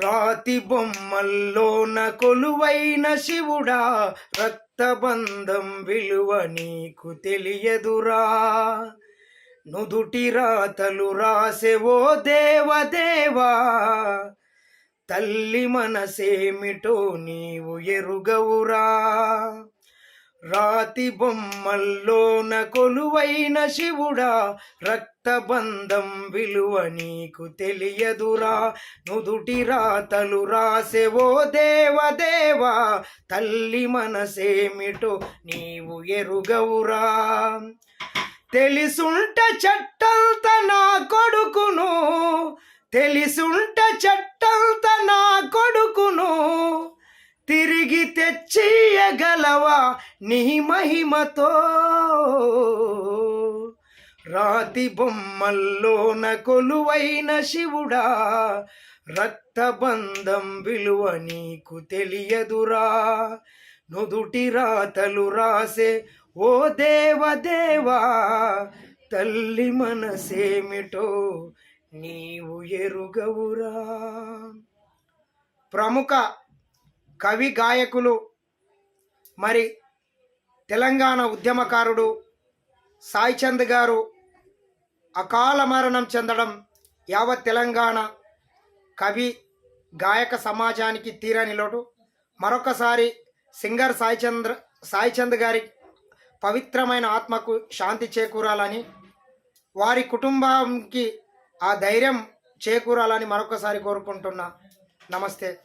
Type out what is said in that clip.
రాతి బొమ్మల్లోన కొలువైన శివుడా రక్తబంధం విలువ నీకు తెలియదురా. నుదుటి రాతలు రాసెవో దేవదేవా తల్లి మనసేమిటో నీవు ఎరుగవురా. రాతి బొమ్మల్లోన కొలువైన శివుడా రక్తబంధం విలువ నీకు తెలియదురా. నుదుటి రాతలు రాసెవో దేవదేవా తల్లి మనసేమిటో నీవు ఎరుగవురా. తెలిసుంట చట్టంత నా కొడుకును తెలిసుంట చట్ట తెచ్చియగలవా నీ మహిమతో? రాతి బొమ్మల్లోన కొలువైన శివుడా రక్తబంధం విలువ నీకు తెలియదురా. నుదుటి రాతలు రాసే ఓ దేవదేవా తల్లి మనసేమిటో నీవు ఎరుగవురా. ప్రముఖ కవి గాయకులు మరి తెలంగాణ ఉద్యమకారుడు సాయిచంద్ గారు అకాల మరణం చెందడం యావత్ తెలంగాణ కవి గాయక సమాజానికి తీరని లోటు. మరొకసారి సింగర్ సాయిచంద్ర సాయిచంద్ గారి పవిత్రమైన ఆత్మకు శాంతి చేకూరాలని వారి కుటుంబానికి ఆ ధైర్యం చేకూరాలని మరొకసారి కోరుకుంటున్నా. నమస్తే.